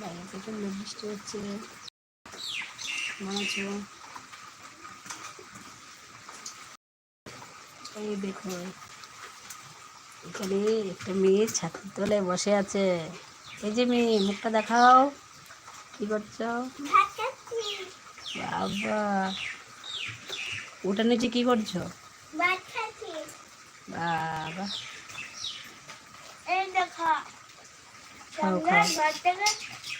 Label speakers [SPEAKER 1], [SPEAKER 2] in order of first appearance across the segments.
[SPEAKER 1] বাইরে প্রচণ্ড বৃষ্টি হচ্ছে। মনে হচ্ছে এই দেখো এখানে একটা মেয়ে ছাতির তলায় বসে আছে। এই যে মেয়ে মুখটা দেখাও। কি করছ? বাবা। ওটা নিচে কি করছ? বাবা।
[SPEAKER 2] এই দেখো।
[SPEAKER 1] খাও,
[SPEAKER 2] আমরা
[SPEAKER 1] খাও।
[SPEAKER 2] ঘর থেকে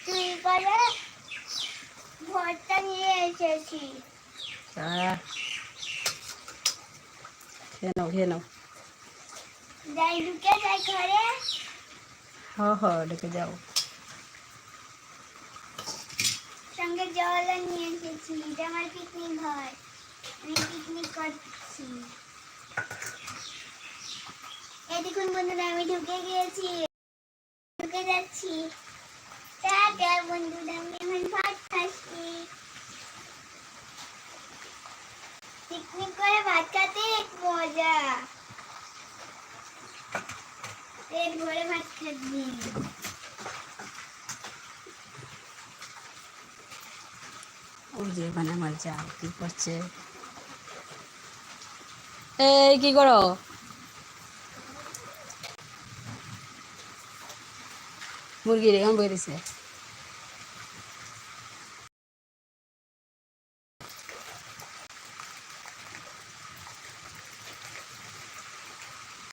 [SPEAKER 2] চুরি করে ভরটা নিয়ে এসেছি।
[SPEAKER 1] খেয়ে নাও খেয়ে নাও।
[SPEAKER 2] যাই ঢুকে যাই ঘরে।
[SPEAKER 1] হ হ ডেকে যাও।
[SPEAKER 2] সঙ্গে নিয়ে এসেছি এটা আমার পিকনিক ঘর আমি পিকনিক করছি। এই দেখুন বন্ধুরা আমি ঢুকে গিয়েছি। যাচ্ছি টাটা বন্ধুরা আমি এখন ভাত খাচ্ছি। পিকনিক করে ভাত খেতে মজা। পেট ভরে ভাত খাচ্ছি
[SPEAKER 1] ওই যে মানে আমার কি করছে। এই, কি করো? মুরগি রে বই দিছে